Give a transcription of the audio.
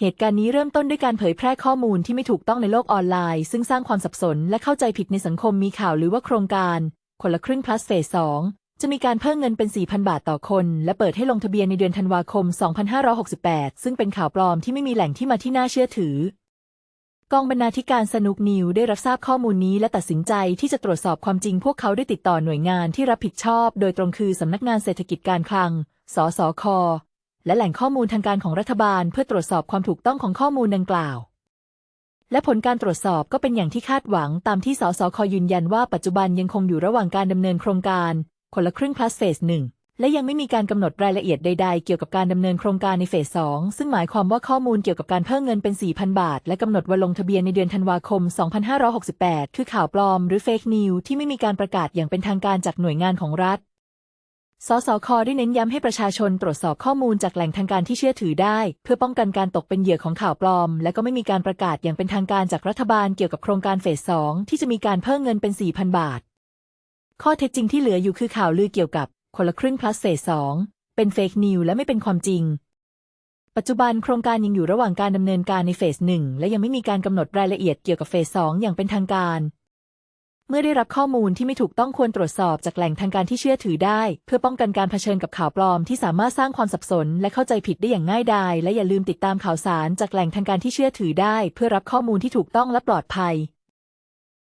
เหตุการณ์นี้เริ่มต้นด้วยการเผยแพร่ข้อมูลที่ไม่ถูกต้องในโลกออนไลน์ ซึ่งสร้างความสับสนและเข้าใจผิดในสังคมมีข่าวหรือว่าโครงการคนละครึ่ง plus เฟส2จะมีการเพิ่มเงินเป็น 4,000 บาทต่อคน และเปิดให้ลงทะเบียนในเดือนธันวาคม 2568 ซึ่งเป็นข่าวปลอมที่ไม่มีแหล่งที่มาที่น่าเชื่อถือ กองบรรณาธิการสนุกนิวได้รับทราบข้อมูลนี้และตัดสินใจที่จะตรวจสอบความจริง พวกเขาได้ติดต่อหน่วยงานที่รับผิดชอบ โดยตรงคือสำนักงานเศรษฐกิจการคลัง สสค และแหล่งข้อมูลทางการของรัฐบาลเพื่อตรวจสอบความถูกต้องของข้อมูลดังกล่าว และผลการตรวจสอบก็เป็นอย่างที่คาดหวังตามที่สสคยืนยันว่าปัจจุบันยังคงอยู่ระหว่างการดำเนินโครงการคนละครึ่ง plus เฟสหนึ่งและยังไม่มีการกำหนดรายละเอียดใด ๆ เกี่ยวกับการดำเนินโครงการในเฟสสองซึ่งหมายความว่าข้อมูลเกี่ยวกับการเพิ่มเงินเป็น 4,000 บาท และกำหนดวันลงทะเบียนในเดือนธันวาคม 2568 คือข่าวปลอมหรือเฟกนิวที่ไม่มีการประกาศอย่างเป็นทางการจากหน่วยงานของรัฐ สสคได้เน้นย้ำให้ประชาชนตรวจสอบข้อมูลจากแหล่งทางการที่เชื่อถือได้ เพื่อป้องกันการตกเป็นเหยื่อของข่าวปลอม และก็ไม่มีการประกาศอย่างเป็นทางการจากรัฐบาลเกี่ยวกับโครงการเฟสสองที่จะมีการเพิ่มเงินเป็น 4,000 บาท ข้อเท็จจริงที่เหลืออยู่คือข่าวลือเกี่ยวกับคนละครึ่ง plus เฟสสองเป็นเฟกนิวและไม่เป็นความจริง ปัจจุบันโครงการยังอยู่ระหว่างการดำเนินการในเฟสหนึ่งและยังไม่มีการกำหนดรายละเอียดเกี่ยวกับเฟสสองอย่างเป็นทางการ เมื่อได้รับข้อมูลที่ไม่ถูกต้องควรตรวจสอบจากแหล่งทางการที่เชื่อถือได้ เพื่อป้องกันการเผชิญกับข่าวปลอมที่สามารถสร้างความสับสน และเข้าใจผิดได้อย่างง่ายดายและอย่าลืมติดตามข่าวสารจากแหล่งทางการที่เชื่อถือได้ เพื่อรับข้อมูลที่ถูกต้องและปลอดภัย